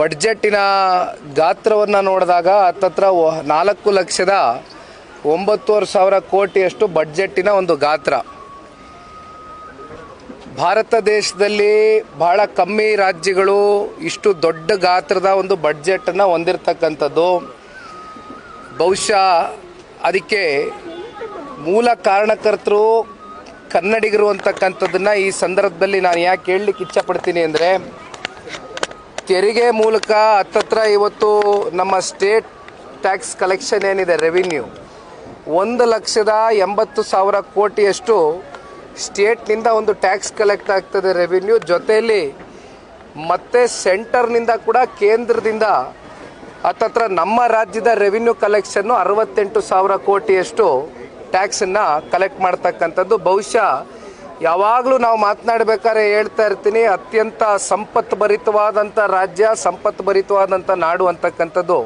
ಬಡ್ಜೆಟ್ಟಿನ ಗಾತ್ರವನ್ನು ನೋಡಿದಾಗ ಹತ್ತತ್ರ ನಾಲ್ಕು ಲಕ್ಷದ ಒಂಬತ್ತುವರೆ ಸಾವಿರ ಕೋಟಿಯಷ್ಟು ಬಡ್ಜೆಟ್ಟಿನ ಒಂದು ಗಾತ್ರ. ಭಾರತ ದೇಶದಲ್ಲಿ ಬಹಳ ಕಮ್ಮಿ ರಾಜ್ಯಗಳು ಇಷ್ಟು ದೊಡ್ಡ ಗಾತ್ರದ ಒಂದು ಬಡ್ಜೆಟನ್ನು ಹೊಂದಿರತಕ್ಕಂಥದ್ದು. ಬಹುಶಃ ಅದಕ್ಕೆ ಮೂಲ ಕಾರಣಕರ್ತರು ಕನ್ನಡಿಗರು ಅಂತಕ್ಕಂಥದ್ದನ್ನು ಈ ಸಂದರ್ಭದಲ್ಲಿ ನಾನು ಯಾಕೆ ಹೇಳಲಿಕ್ಕೆ ಇಚ್ಛಪಡ್ತೀನಿ ಅಂದರೆ ತೆರಿಗೆ ಮೂಲಕ ಹತ್ತತ್ರ ಇವತ್ತು ನಮ್ಮ ಸ್ಟೇಟ್ ಟ್ಯಾಕ್ಸ್ ಕಲೆಕ್ಷನ್ ಏನಿದೆ, ರೆವಿನ್ಯೂ. ಒಂದು ಲಕ್ಷದ ಎಂಬತ್ತು ಸಾವಿರ ಕೋಟಿಯಷ್ಟು ಸ್ಟೇಟ್ನಿಂದ ಒಂದು ಟ್ಯಾಕ್ಸ್ ಕಲೆಕ್ಟ್ ಆಗ್ತದೆ ರೆವಿನ್ಯೂ. ಜೊತೆಯಲ್ಲಿ ಮತ್ತೆ ಸೆಂಟರ್ನಿಂದ ಕೂಡ ಕೇಂದ್ರದಿಂದ ಹತ್ತತ್ರ ನಮ್ಮ ರಾಜ್ಯದ ರೆವಿನ್ಯೂ ಕಲೆಕ್ಷನ್ನು ಅರವತ್ತೆಂಟು ಸಾವಿರ ಕೋಟಿಯಷ್ಟು ಟ್ಯಾಕ್ಸನ್ನು ಕಲೆಕ್ಟ್ ಮಾಡ್ತಕ್ಕಂಥದ್ದು. ಬಹುಶಃ ಯಾವಾಗಲೂ ನಾವು ಮಾತನಾಡಬೇಕಾದ್ರೆ ಹೇಳ್ತಾ ಇರ್ತೀನಿ, ಅತ್ಯಂತ ಸಂಪತ್ತು ಭರಿತವಾದಂಥ ರಾಜ್ಯ ಸಂಪತ್ತು ಭರಿತವಾದಂಥ ನಾಡು ಅಂತಕ್ಕಂಥದ್ದು.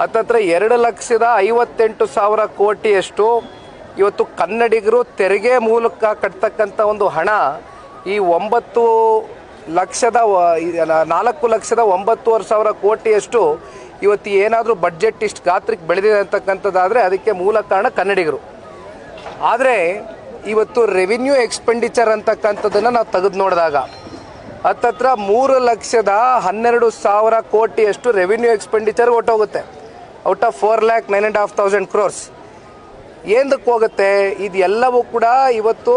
ಹತ್ತತ್ರ ಎರಡು ಲಕ್ಷದ ಐವತ್ತೆಂಟು ಸಾವಿರ ಕೋಟಿಯಷ್ಟು ಇವತ್ತು ಕನ್ನಡಿಗರು ತೆರಿಗೆ ಮೂಲಕ ಕಟ್ತಕ್ಕಂಥ ಒಂದು ಹಣ, ಈ ಒಂಬತ್ತು ಲಕ್ಷದ ನಾಲ್ಕು ಲಕ್ಷದ ಒಂಬತ್ತುವರೆ ಸಾವಿರ ಕೋಟಿಯಷ್ಟು ಇವತ್ತು ಏನಾದರೂ ಬಡ್ಜೆಟ್ ಇಷ್ಟು ಗಾತ್ರಕ್ಕೆ ಬೆಳೆದಿದೆ ಅಂತಕ್ಕಂಥದ್ದಾದರೆ ಅದಕ್ಕೆ ಮೂಲ ಕಾರಣ ಕನ್ನಡಿಗರು. ಆದರೆ ಇವತ್ತು ರೆವಿನ್ಯೂ ಎಕ್ಸ್ಪೆಂಡಿಚರ್ ಅಂತಕ್ಕಂಥದ್ದನ್ನು ನಾವು ತೆಗೆದು ನೋಡಿದಾಗ, ಹತ್ತತ್ರ ಮೂರು ಲಕ್ಷದ ಹನ್ನೆರಡು ಸಾವಿರ ಕೋಟಿಯಷ್ಟು revenue expenditure ಹೊಟ್ಟೋಗುತ್ತೆ out of four lakh nine and half thousand crores ಏನಕ್ಕೆ ಹೋಗುತ್ತೆ? ಇದೆಲ್ಲವೂ ಕೂಡ ಇವತ್ತು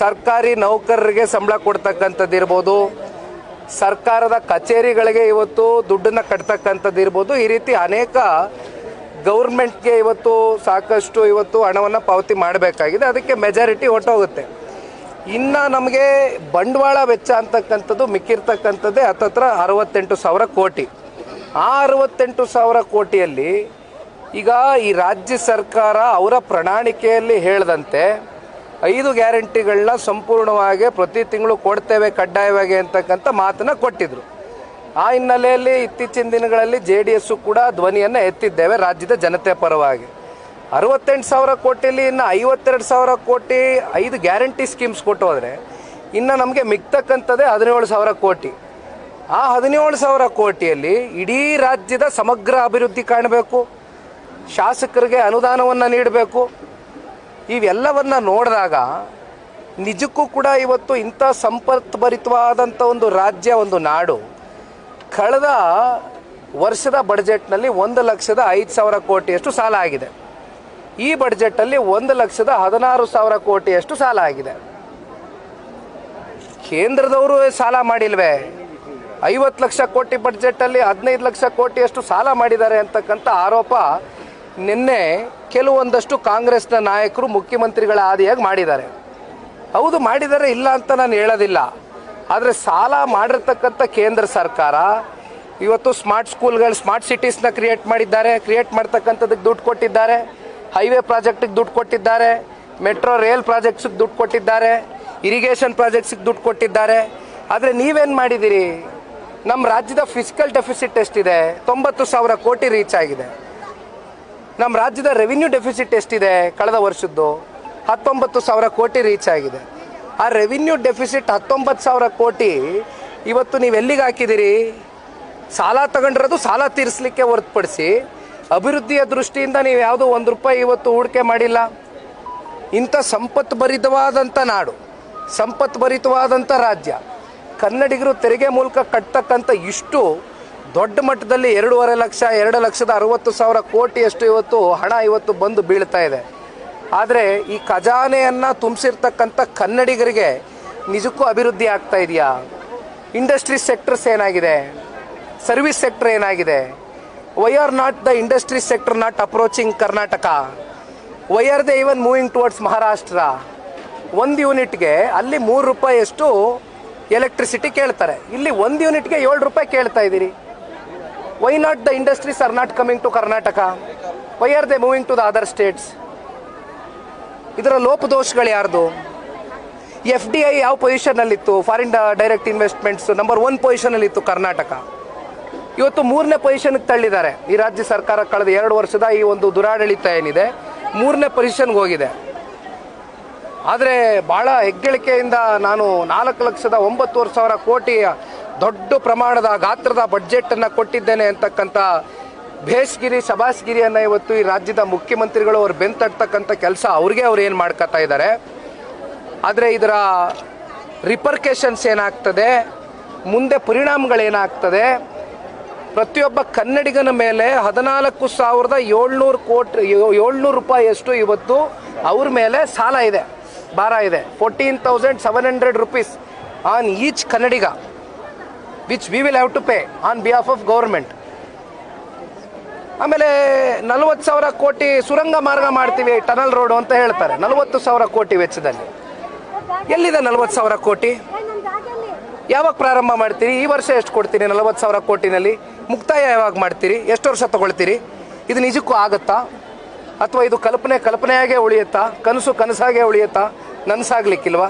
ಸರ್ಕಾರಿ ನೌಕರರಿಗೆ ಸಂಬಳ ಕೊಡ್ತಕ್ಕಂಥದ್ದು ಇರ್ಬೋದು. ಸರ್ಕಾರದ ಕಚೇರಿಗಳಿಗೆ ಇವತ್ತು ದುಡ್ಡನ್ನು ಕಟ್ತಕ್ಕಂಥದ್ದು ಇರ್ಬೋದು. ಈ ರೀತಿ ಅನೇಕ ಗೌರ್ಮೆಂಟ್ಗೆ ಇವತ್ತು ಸಾಕಷ್ಟು ಇವತ್ತು ಹಣವನ್ನು ಪಾವತಿ ಮಾಡಬೇಕಾಗಿದೆ. ಅದಕ್ಕೆ ಮೆಜಾರಿಟಿ ಹೊಟ್ಟೋಗುತ್ತೆ ಇನ್ನು ನಮಗೆ ಬಂಡವಾಳ ವೆಚ್ಚ ಅಂತಕ್ಕಂಥದ್ದು ಮಿಕ್ಕಿರ್ತಕ್ಕಂಥದ್ದೇ ಹತ್ತತ್ರ ಅರವತ್ತೆಂಟು ಸಾವಿರ ಕೋಟಿ. ಆ ಅರವತ್ತೆಂಟು ಸಾವಿರ ಕೋಟಿಯಲ್ಲಿ ಈಗ ಈ ರಾಜ್ಯ ಸರ್ಕಾರ ಅವರ ಪ್ರಣಾಳಿಕೆಯಲ್ಲಿ ಹೇಳಿದಂತೆ ಐದು ಗ್ಯಾರಂಟಿಗಳನ್ನ ಸಂಪೂರ್ಣವಾಗಿ ಪ್ರತಿ ತಿಂಗಳು ಕೊಡ್ತೇವೆ ಕಡ್ಡಾಯವಾಗಿ ಅಂತಕ್ಕಂಥ ಮಾತನ್ನು ಕೊಟ್ಟಿದ್ರು. ಆ ಹಿನ್ನೆಲೆಯಲ್ಲಿ ಇತ್ತೀಚಿನ ದಿನಗಳಲ್ಲಿ ಜೆ ಡಿ ಎಸ್ಸು ಕೂಡ ಧ್ವನಿಯನ್ನು ಎತ್ತಿದ್ದೇವೆ ರಾಜ್ಯದ ಜನತೆ ಪರವಾಗಿ. ಅರವತ್ತೆಂಟು ಸಾವಿರ ಕೋಟಿಯಲ್ಲಿ ಇನ್ನು ಐವತ್ತೆರಡು ಸಾವಿರ ಕೋಟಿ ಐದು ಗ್ಯಾರಂಟಿ ಸ್ಕೀಮ್ಸ್ ಕೊಟ್ಟು ಹೋದರೆ ಇನ್ನು ನಮಗೆ ಮಿಗ್ತಕ್ಕಂಥದ್ದೇ ಹದಿನೇಳು ಸಾವಿರ ಕೋಟಿ. ಆ ಹದಿನೇಳು ಸಾವಿರ ಕೋಟಿಯಲ್ಲಿ ಇಡೀ ರಾಜ್ಯದ ಸಮಗ್ರ ಅಭಿವೃದ್ಧಿ ಕಾಣಬೇಕು. ಶಾಸಕರಿಗೆ ಅನುದಾನವನ್ನು ನೀಡಬೇಕು. ಇವೆಲ್ಲವನ್ನು ನೋಡಿದಾಗ ನಿಜಕ್ಕೂ ಕೂಡ ಇವತ್ತು ಇಂಥ ಸಂಪತ್ಭರಿತವಾದಂಥ ಒಂದು ರಾಜ್ಯ, ಒಂದು ನಾಡು ಕಳೆದ ವರ್ಷದ ಬಡ್ಜೆಟ್ನಲ್ಲಿ ಒಂದು ಲಕ್ಷದ ಐದು ಸಾವಿರ ಕೋಟಿಯಷ್ಟು ಸಾಲ ಆಗಿದೆ. ಈ ಬಡ್ಜೆಟಲ್ಲಿ ಒಂದು ಲಕ್ಷದ ಹದಿನಾರು ಸಾವಿರ ಕೋಟಿಯಷ್ಟು ಸಾಲ ಆಗಿದೆ. ಕೇಂದ್ರದವರು ಸಾಲ ಮಾಡಿಲ್ವೇ? ಐವತ್ತು ಲಕ್ಷ ಕೋಟಿ ಬಡ್ಜೆಟಲ್ಲಿ ಹದಿನೈದು ಲಕ್ಷ ಕೋಟಿಯಷ್ಟು ಸಾಲ ಮಾಡಿದ್ದಾರೆ ಅಂತಕ್ಕಂಥ ಆರೋಪ ನಿನ್ನೆ ಕೆಲವೊಂದಷ್ಟು ಕಾಂಗ್ರೆಸ್ನ ನಾಯಕರು ಮುಖ್ಯಮಂತ್ರಿಗಳ ಆದಿಯಾಗಿ ಮಾಡಿದ್ದಾರೆ. ಹೌದು, ಮಾಡಿದ್ದಾರೆ ಇಲ್ಲ ಅಂತ ನಾನು ಹೇಳೋದಿಲ್ಲ. ಆದರೆ ಸಾಲ ಮಾಡಿರ್ತಕ್ಕಂಥ ಕೇಂದ್ರ ಸರ್ಕಾರ ಇವತ್ತು ಸ್ಮಾರ್ಟ್ ಸ್ಕೂಲ್ಗಳು, ಸ್ಮಾರ್ಟ್ ಸಿಟೀಸ್ನ ಕ್ರಿಯೇಟ್ ಮಾಡಿದ್ದಾರೆ, ಕ್ರಿಯೇಟ್ ಮಾಡ್ತಕ್ಕಂಥದ್ದಕ್ಕೆ ದುಡ್ಡು ಕೊಟ್ಟಿದ್ದಾರೆ, ಹೈವೇ ಪ್ರಾಜೆಕ್ಟಿಗೆ ದುಡ್ಡು ಕೊಟ್ಟಿದ್ದಾರೆ, ಮೆಟ್ರೋ ರೈಲ್ ಪ್ರಾಜೆಕ್ಟ್ಸಿಗೆ ದುಡ್ಡು ಕೊಟ್ಟಿದ್ದಾರೆ, ಇರಿಗೇಷನ್ ಪ್ರಾಜೆಕ್ಟ್ಸಿಗೆ ದುಡ್ಡು ಕೊಟ್ಟಿದ್ದಾರೆ. ಆದರೆ ನೀವೇನು ಮಾಡಿದ್ದೀರಿ ನಮ್ಮ ರಾಜ್ಯದ ಫಿಸಿಕಲ್ ಡೆಫಿಸಿಟ್ ಎಷ್ಟಿದೆ? ತೊಂಬತ್ತು ಸಾವಿರ ಕೋಟಿ ರೀಚ್ ಆಗಿದೆ. ನಮ್ಮ ರಾಜ್ಯದ ರೆವಿನ್ಯೂ ಡೆಫಿಸಿಟ್ ಎಷ್ಟಿದೆ? ಕಳೆದ ವರ್ಷದ್ದು ಹತ್ತೊಂಬತ್ತು ಸಾವಿರ ಕೋಟಿ ರೀಚ್ ಆಗಿದೆ. ಆ ರೆವಿನ್ಯೂ ಡೆಫಿಸಿಟ್ ಹತ್ತೊಂಬತ್ತು ಸಾವಿರ ಕೋಟಿ. ಇವತ್ತು ನೀವು ಎಲ್ಲಿಗೆ ಹಾಕಿದ್ದೀರಿ? ಸಾಲ ತಗೊಂಡಿರೋದು ಸಾಲ ತೀರಿಸಲಿಕ್ಕೆ ಹೊರತುಪಡಿಸಿ ಅಭಿವೃದ್ಧಿಯ ದೃಷ್ಟಿಯಿಂದ ನೀವು ಯಾವುದೋ ಒಂದು ರೂಪಾಯಿ ಇವತ್ತು ಹೂಡಿಕೆ ಮಾಡಿಲ್ಲ. ಇಂಥ ಸಂಪತ್ತು ಭರಿತವಾದಂಥ ನಾಡು, ಸಂಪತ್ತು ಭರಿತವಾದಂಥ ರಾಜ್ಯ, ಕನ್ನಡಿಗರು ತೆರಿಗೆ ಮೂಲಕ ಕಟ್ತಕ್ಕಂಥ ಇಷ್ಟು ದೊಡ್ಡ ಮಟ್ಟದಲ್ಲಿ ಎರಡೂವರೆ ಲಕ್ಷ, ಎರಡು ಲಕ್ಷದ ಅರವತ್ತು ಸಾವಿರ ಕೋಟಿಯಷ್ಟು ಇವತ್ತು ಹಣ ಇವತ್ತು ಬಂದು ಬೀಳ್ತಾ ಇದೆ. ಆದರೆ ಈ ಖಜಾನೆಯನ್ನು ತುಂಬಿಸಿರ್ತಕ್ಕಂಥ ಕನ್ನಡಿಗರಿಗೆ ನಿಜಕ್ಕೂ ಅಭಿವೃದ್ಧಿ ಆಗ್ತಾ ಇದೆಯಾ? ಇಂಡಸ್ಟ್ರಿ ಸೆಕ್ಟರ್ಸ್ ಏನಾಗಿದೆ? ಸರ್ವಿಸ್ ಸೆಕ್ಟರ್ ಏನಾಗಿದೆ? Why are not the industry sector not approaching Karnataka why are they even moving towards Maharashtra ಒಂದು ಯೂನಿಟ್ಗೆ ಅಲ್ಲಿ ಮೂರು ರೂಪಾಯಿಯಷ್ಟು ಎಲೆಕ್ಟ್ರಿಸಿಟಿ ಕೇಳ್ತಾರೆ. ಇಲ್ಲಿ ಒಂದು ಯೂನಿಟ್ಗೆ ಏಳು ರೂಪಾಯಿ ಕೇಳ್ತಾ ಇದ್ದೀರಿ. Why not the industries are not coming to Karnataka why are they moving to the other states ಇದರ ಲೋಪದೋಷಗಳು ಯಾರ್ದು? ಎಫ್ ಡಿ ಐ ಯಾವ ಪೊಸಿಷನಲ್ಲಿತ್ತು foreign direct investments number one ಪೊಸಿಷನಲ್ಲಿತ್ತು Karnataka. ಇವತ್ತು ಮೂರನೇ ಪೊಸಿಷನ್ಗೆ ತಳ್ಳಿದ್ದಾರೆ. ಈ ರಾಜ್ಯ ಸರ್ಕಾರ ಕಳೆದ ಎರಡು ವರ್ಷದ ಈ ಒಂದು ದುರಾಡಳಿತ ಏನಿದೆ, ಮೂರನೇ ಪೊಸಿಷನ್ಗೆ ಹೋಗಿದೆ. ಆದರೆ ಭಾಳ ಹೆಗ್ಗಳಿಕೆಯಿಂದ ನಾನು ನಾಲ್ಕು ಲಕ್ಷದ ಒಂಬತ್ತುವರೆ ಸಾವಿರ ಕೋಟಿಯ ದೊಡ್ಡ ಪ್ರಮಾಣದ ಗಾತ್ರದ ಬಡ್ಜೆಟನ್ನು ಕೊಟ್ಟಿದ್ದೇನೆ ಅಂತಕ್ಕಂಥ ಭೇಷ್ಗಿರಿ ಸಭಾಸ್ಗಿರಿಯನ್ನು ಇವತ್ತು ಈ ರಾಜ್ಯದ ಮುಖ್ಯಮಂತ್ರಿಗಳು ಅವ್ರು ಬೆಂತಟ್ಟತಕ್ಕಂಥ ಕೆಲಸ ಅವ್ರಿಗೆ ಅವ್ರು ಏನು ಮಾಡ್ಕೊತಾ ಇದ್ದಾರೆ ಆದರೆ ಇದರ ರಿಪರ್ಕೇಷನ್ಸ್ ಏನಾಗ್ತದೆ, ಮುಂದೆ ಪರಿಣಾಮಗಳೇನಾಗ್ತದೆ, ಪ್ರತಿಯೊಬ್ಬ ಕನ್ನಡಿಗನ ಮೇಲೆ ಹದಿನಾಲ್ಕು ಸಾವಿರದ ಏಳ್ನೂರು ಕೋಟಿ, ಏಳ್ನೂರು ರೂಪಾಯಿಯಷ್ಟು ಇವತ್ತು ಅವ್ರ ಮೇಲೆ ಸಾಲ ಇದೆ, ಭಾರ ಇದೆ. Fourteen thousand seven hundred rupees on each Kannadiga which we will have to pay on behalf of government ಆಮೇಲೆ ನಲವತ್ತು ಸಾವಿರ ಕೋಟಿ ಸುರಂಗ ಮಾರ್ಗ ಮಾಡ್ತೀವಿ ಟನಲ್ ರೋಡ್ ಅಂತ ಹೇಳ್ತಾರೆ. ನಲವತ್ತು ಸಾವಿರ ಕೋಟಿ ವೆಚ್ಚದಲ್ಲಿ. ಎಲ್ಲಿದೆ ನಲವತ್ತು ಸಾವಿರ ಕೋಟಿ? ಯಾವಾಗ ಪ್ರಾರಂಭ ಮಾಡ್ತೀರಿ? ಈ ವರ್ಷ ಎಷ್ಟು ಕೊಡ್ತೀರಿ ನಲವತ್ತು ಸಾವಿರ ಕೋಟಿನಲ್ಲಿ? ಮುಕ್ತಾಯ ಯಾವಾಗ ಮಾಡ್ತೀರಿ? ಎಷ್ಟು ವರ್ಷ ತಗೊಳ್ತೀರಿ? ಇದು ನಿಜಕ್ಕೂ ಆಗುತ್ತಾ? ಅಥವಾ ಇದು ಕಲ್ಪನೆ ಕಲ್ಪನೆಯಾಗೇ ಉಳಿಯುತ್ತಾ? ಕನಸು ಕನಸಾಗೇ ಉಳಿಯುತ್ತಾ? ನನಸಾಗ್ಲಿಕ್ಕಿಲ್ವಾ?